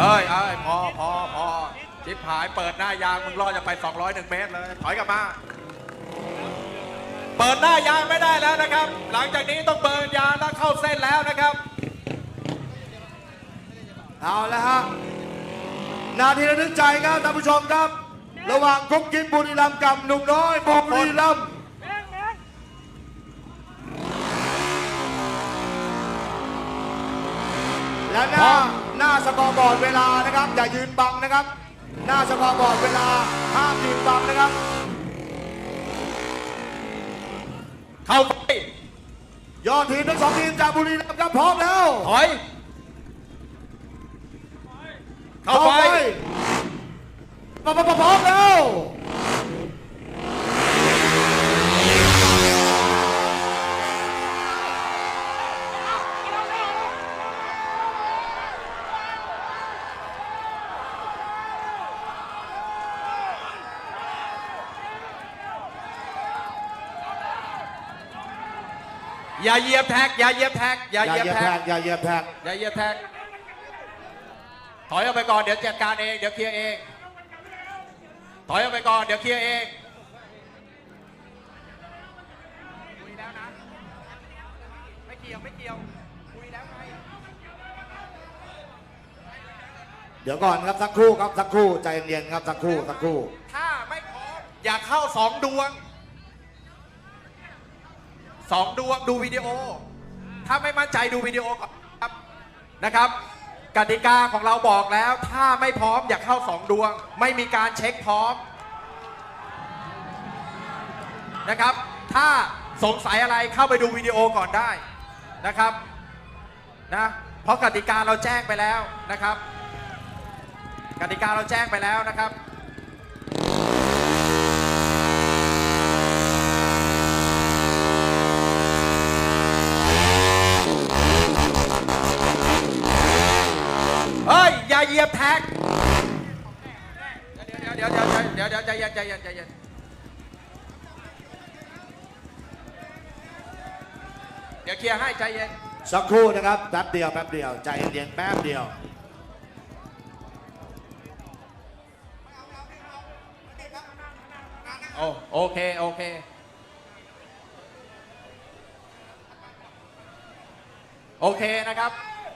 เอ้ยเอ้ยพอพอพอชิบหายเปิดหน้ายางมึงรอดจะไป 201 เมตรเลยถอยกลับมา เปิดหน้ายางไม่ได้แล้วนะครับ หลังจากนี้ต้องเบิร์นยางแล้วเข้าเส้นแล้วนะครับ เอาละฮะนาทีระทึกใจครับท่านผู้ชมครับ ระหว่างกุ๊กกินบุรีรัมย์กับหนุ่มน้อยบุรีรัมย์และหน้า หน้าสกอร์บอร์ดเวลานะครับ อย่ายืนบังนะครับ หน้าสกอร์บอร์ดเวลาห้ามยืนบังนะครับ เข้าไปยอดทีมทั้งสองทีมจากบุรีรัมย์ครับพร้อมแล้ว ถอย เข้าไปพร้อมพร้อมแล้ว อย่าเหยียบแท็ก อย่าเหยียบแท็ก อย่าอย่าเหยียบเหยียบแท็แท็กกอย่าเหยียบแท็ก อย่าเหยียบแท็ก ถอยออกไปก่อน เดี๋ยวจัดการเอง เดี๋ยวเคลียร์เอง ถอยออกไปก่อน เดี๋ยวเคลียร์เองคุยแล้วนะ ไม่เกี่ยว ไม่เกี่ยว คุยแล้วไง เดี๋ยวก่อนครับสักครู่ครับสักครู่ใจเย็นๆครับสักครู่สักครู่ ถ้าไม่พร้อมอย่าเข้าสองดวง สองดวงดูวิดีโอ ถ้าไม่มั่นใจดูวิดีโอก่อนครับนะครับกติกาของเราบอกแล้ว ถ้าไม่พร้อมอย่าเข้าสองดวง ไม่มีการเช็คพร้อมนะครับ ถ้าสงสัยอะไรเข้าไปดูวิดีโอก่อนได้นะครับนะเพราะกติกาเราแจ้งไปแล้วนะครับ กติกาเราแจ้งไปแล้วนะครับ เฮ้ยอย่าเหยียบแท็กเดี๋ยวเดี๋ยวเดี๋ยวเดี๋ยวใจเย็นใจเย็นใจเย็นเดี๋ยวเคลียร์ให้ใจเย็นสักครู่นะครับแป๊บเดียวแป๊บเดียวใจเย็นแป๊บเดียวโอโอเคโอเคโอเคนะครับ